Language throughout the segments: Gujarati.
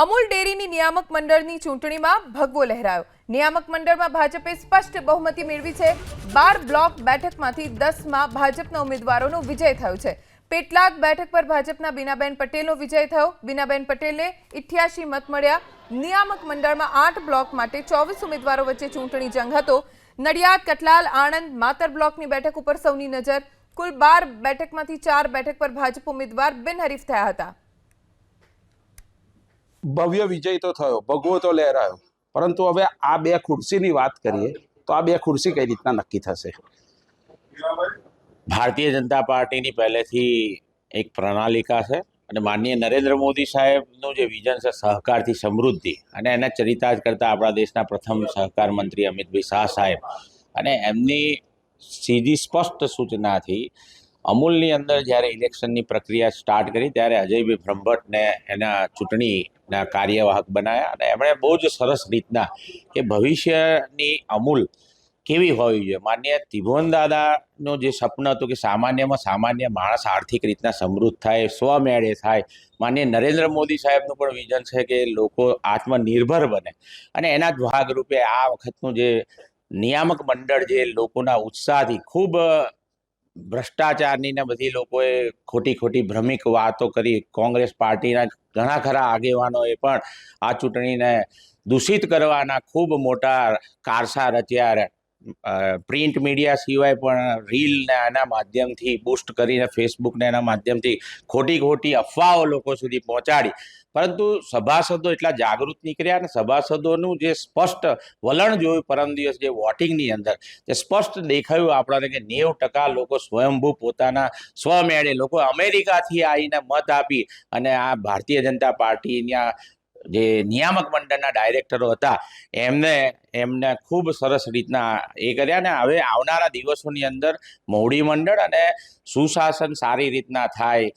અમૂલ ડેરીની નિયામક મંડળની ચૂંટણીમાં ભગવો લહેરાયો. નિયામક મંડળમાં ભાજપે સ્પષ્ટ બહુમતી મેળવી છે. બાર બ્લોક બેઠકમાંથી દસમાં ભાજપના ઉમેદવારોનો વિજય થયો છે. પેટલાદ બેઠક પર ભાજપના બીનાબેન પટેલનો વિજય થયો. બીનાબેન પટેલને ઇઠ્યાસી મત મળ્યા. નિયામક મંડળમાં આઠ બ્લોક માટે ચોવીસ ઉમેદવારો વચ્ચે ચૂંટણી જંગ હતો. નડિયાદ, કટલાલ, આણંદ, માતર બ્લોકની બેઠક ઉપર સૌની નજર. કુલ બાર બેઠકમાંથી ચાર બેઠક પર ભાજપ ઉમેદવાર બિનહરીફ થયા હતા. ભવ્ય વિજય તો થયો, ભગવો તો લહેરાયો. પરંતુ હવે આ બે ખુરશીની વાત કરીએ, તો આ બે ખુરશી કઈ રીતના નક્કી થશે? ભારતીય જનતા પાર્ટીની પહેલેથી એક પ્રણાલિકા છે અને માનનીય નરેન્દ્ર મોદી સાહેબનું જે વિઝન છે સહકારથી સમૃદ્ધિ અને એના ચરિતાર્થ કરતાં આપણા દેશના પ્રથમ સહકાર મંત્રી અમિતભાઈ શાહ સાહેબ. અને એમની સીધી સ્પષ્ટ સૂચનાથી અમૂલની અંદર જ્યારે ઇલેક્શનની પ્રક્રિયા સ્ટાર્ટ કરી, ત્યારે અજયભાઈ બ્રહ્મભટ્ટને એના ચૂંટણીના કાર્યવાહક બનાવ્યા અને એમણે બહુ જ સરસ રીતના કે ભવિષ્યની અમૂલ કેવી હોવી જોઈએ? માન્ય ત્રિભુવન દાદાનું જે સપન હતું કે સામાન્યમાં સામાન્ય માણસ આર્થિક રીતના સમૃદ્ધ થાય, સ્વમેળે થાય, માન્ય નરેન્દ્ર મોદી સાહેબનું પણ વિઝન છે કે લોકો આત્મનિર્ભર બને. અને એના ભાગરૂપે આ વખતનું જે નિયામક મંડળ જે લોકોના ઉત્સાહથી ખૂબ ભ્રષ્ટાચારની ને બધી લોકોએ ખોટી ખોટી ભ્રમિક વાતો કરી. કોંગ્રેસ પાર્ટીના ઘણા ખરા આગેવાનોએ પણ આ ચૂંટણીને દૂષિત કરવાના ખૂબ મોટા કારસા રચ્યા પ્રિન્ટ મીડિયા સિવાય પણ રીલને આના માધ્યમથી બુસ્ટ કરીને ફેસબુકને એના માધ્યમથી ખોટી ખોટી અફવાઓ લોકો સુધી પહોંચાડી. પરંતુ સભાસદો એટલા જાગૃત નીકળ્યા અને સભાસદોનું જે સ્પષ્ટ વલણ જોયું પરમ દિવસ જે વોટિંગની અંદર, તે સ્પષ્ટ દેખાયું આપણાને કે નેવું ટકા લોકો સ્વયંભૂ પોતાના સ્વમેળે લોકો અમેરિકાથી આવીને મત આપી અને આ ભારતીય જનતા પાર્ટીના જે નિયામક મંડળના ડાયરેક્ટરો હતા, એમને એમને ખૂબ સરસ રીતના એ કર્યા ને હવે આવનારા દિવસોની અંદર મોવડી મંડળ અને સુશાસન સારી રીતના થાય.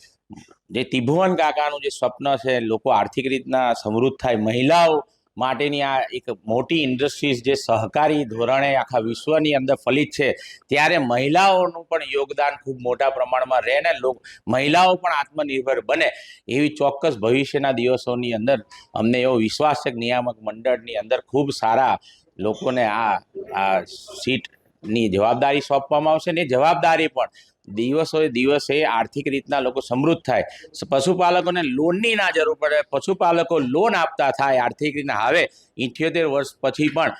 જે ત્રિભુવન કાકાનું જે સ્વપ્ન છે, લોકો આર્થિક રીતના સમૃદ્ધ થાય. મહિલાઓ માટેની આ એક મોટી ઇન્ડસ્ટ્રીઝ જે સહકારી ધોરણે આખા વિશ્વની અંદર ફલિત છે, ત્યારે મહિલાઓનું પણ યોગદાન ખૂબ મોટા પ્રમાણમાં રહે ને લોક, મહિલાઓ પણ આત્મનિર્ભર બને. એવી ચોક્કસ ભવિષ્યના દિવસોની અંદર અમને એવો વિશ્વાસ છે નિયામક મંડળની અંદર ખૂબ સારા લોકોને આ આ સીટની જવાબદારી સોંપવામાં આવશે ને જવાબદારી પણ દિવસો દિવસે આર્થિક રીતના લોકો સમૃદ્ધ થાય. પશુપાલકોને લોનની ના જરૂર પડે. પશુપાલકો લોન આપતા થાય આર્થિક રીતના. હવે ઇઠ્યોતેર વર્ષ પછી પણ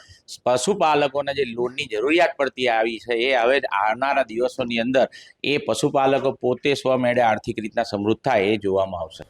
પશુપાલકોને જે લોનની જરૂરિયાત પડતી આવી છે એ હવે આવનારા દિવસોની અંદર એ પશુપાલકો પોતે સ્વમેળે આર્થિક રીતના સમૃદ્ધ થાય એ જોવામાં આવશે.